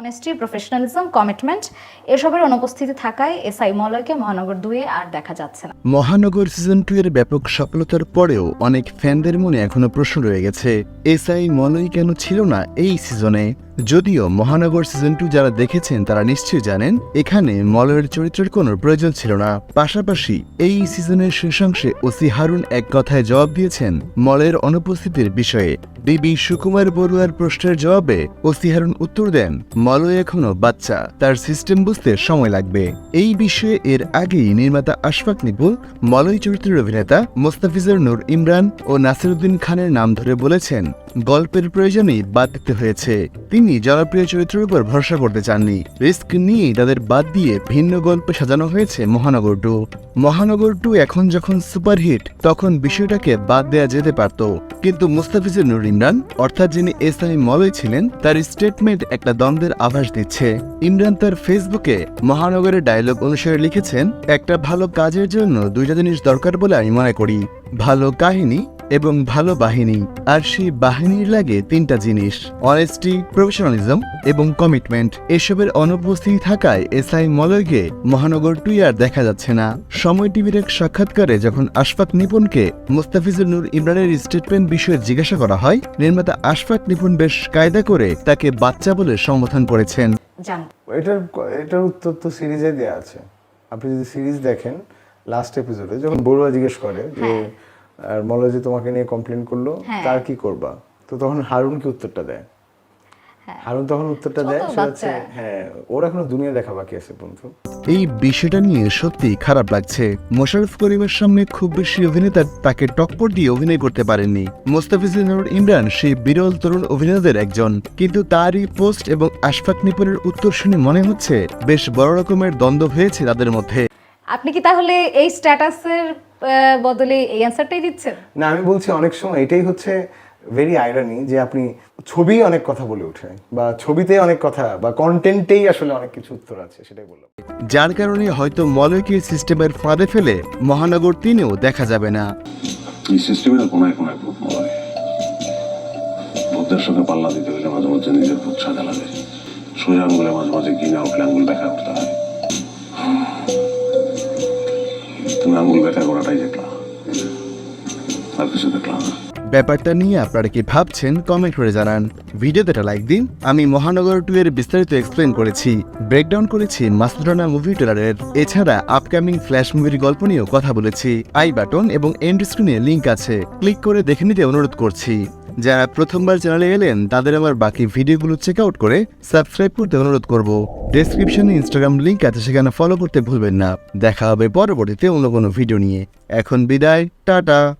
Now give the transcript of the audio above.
Honesty professionalism commitment এসবের অনুপস্থিতি থাকায় এসআই মলয়কে মহানগর দুয়ে আর দেখা যাচ্ছে না। মহানগর সিজন টু এর ব্যাপক সফলতার পরেও অনেক ফ্যানদের মনে এখনও প্রশ্ন রয়ে গেছে, এসআই মলয় কেন ছিল না এই সিজনে যদিও মহানগর সিজন টু যারা দেখেছেন, তারা নিশ্চয়ই জানেন, এখানে মলয়ের চরিত্রের কোনো প্রয়োজন ছিল না। পাশাপাশি এই সিজনের শেষাংশে ওসি হারুন এক কথায় জবাব দিয়েছেন মলয়ের অনুপস্থিতির বিষয়ে। বিবি সুকুমার বড়ুয়ার প্রশ্নের জবাবে ওসি হারুন উত্তর দেন, মলয় এখনও বাচ্চা, তার সিস্টেম বুঝতে সময় লাগবে। এই বিষয়ে এর আগেই নির্মাতা আশফাক নিপুল, মলয় চরিত্রের অভিনেতা মোস্তাফিজুর নূর ইমরান ও নাসিরুদ্দিন খানের নাম ধরে বলেছেন, গল্পের প্রয়োজনেই বাদ দিতে হয়েছে। তিনি জনপ্রিয় চরিত্রের উপর ভরসা করতে চাননি। রিস্ক নিয়েই তাদের বাদ দিয়ে ভিন্ন গল্পে সাজানো হয়েছে মহানগর টু। মহানগর টু এখন যখন সুপারহিট, তখন বিষয়টাকে বাদ দেয়া যেতে পারত। কিন্তু মুস্তাফিজুর নূর ইমরান, অর্থাৎ যিনি এস আই মলয় ছিলেন, তার স্টেটমেন্ট একটা দ্বন্দ্বের আভাস দিচ্ছে। ইমরান তার ফেসবুকে মহানগরের ডায়লগ অনুসারে লিখেছেন, একটা ভালো কাজের জন্য দুইটা জিনিস দরকার বলে আমি মনে করি। ভালো কাহিনী এবং ভালো বাহিনী আর সেই বাহিনীর লাগে তিনটা জিনিস। অনেস্টি প্রফেশনালিজম এবং কমিটমেন্ট এসবের অনুপস্থিতি থাকায় এসআই মলয়কে মহানগর টুই আর দেখা যাচ্ছে না। সময় টিভির এক সাক্ষাৎকারে যখন আশফাক নিপুণকে মুস্তাফিজুর নূর ইমরানের স্টেটমেন্ট বিষয়ে জিজ্ঞাসা করা হয় নির্মাতা আশফাক নিপুণ বেশ কায়দা করে তাকে বাচ্চা বলে সম্বোধন করেছেন। জান এটার এটার উত্তর তো সিরিজে দেওয়া আছে। আপনি যদি সিরিজ দেখেন লাস্ট এপিসোডে যখন বড়ুয়া জিজ্ঞেস করে যে আর মলয় যে তোমাকে নিয়ে কমপ্লেন করল হ্যাঁ। তার কি করবা? তো তখন হারুন কি উত্তরটা দেয়? হারুন তখন উত্তরটা দেয় সেটা হচ্ছে হ্যাঁ ওর এখনও দুনিয়া দেখা বাকি আছে বন্ধু। এই বিষয়টা নিয়ে সত্যি খারাপ লাগছে। মোশাররফ করিমের সামনে খুব বেশি অভিনেতা তাকে টক্কর দিয়ে অভিনয় করতে পারেননি। মোস্তাফিজুর নূর ইমরান সেই বিরল তরুণ অভিনেতাদের একজন। কিন্তু তারই পোস্ট এবং আশফাক নিপুরের উত্তর শুনে মনে হচ্ছে বেশ বড় রকমের দ্বন্দ্ব হয়েছে তাদের মধ্যে। আপনি কি তাহলে এই স্ট্যাটাসের বদলে এই অ্যান্সারটাই দিচ্ছেন? না আমি বলছি অনেক সময় এটাই হচ্ছে ভেরি আইরানি যে আপনি ছবি অনেক কথা বলে ওঠে বা ছবিতে অনেক কথা বা কন্টেন্টেই আসলে অনেক কিছু উত্তর আছে সেটাই বললাম। যার কারণে হয়তো মলয়কে সিস্টেমের ফাঁদে ফেলে মহানগর তিনেও দেখা যাবে না। এই সিস্টেমের কোনায় কোনায় ভূতদের সঙ্গে পাল্লা দিতে হলে মাঝে মাঝে নিজের ভূত সাজা লাগে। সোজা আঙ্গুলে মাঝে মাঝে গিনে উঠলে আঙ্গুল ব্যাখ্যা করতে হয়। তুমি ব্যথা করাটাই দেখলাম আর কিছু দেখলাম ব্যাপারটা নিয়ে আপনারা কি ভাবছেন কমেন্ট করে জানান। ভিডিওতে একটা লাইক দিন। আমি মহানগর টু এর বিস্তারিত এক্সপ্লেন করেছি। ব্রেকডাউন করেছি মাসুদানা মুভি ট্রেলারের এছাড়া আপকামিং ফ্ল্যাশ মুভির গল্প নিয়েও কথা বলেছি। আই বাটন এবং এন্ড স্ক্রিনে লিঙ্ক আছে। ক্লিক করে দেখে নিতে অনুরোধ করছি। যারা প্রথমবার চ্যানেলে এলেন, তাদের আমার বাকি ভিডিওগুলো চেক আউট করে সাবস্ক্রাইব করতে অনুরোধ করব। ডেসক্রিপশনে ইনস্টাগ্রাম লিংক আছে, সেখানে ফলো করতে ভুলবেন না। দেখা হবে পরবর্তীতে অন্য কোনো ভিডিও নিয়ে। এখন বিদায়, টাটা।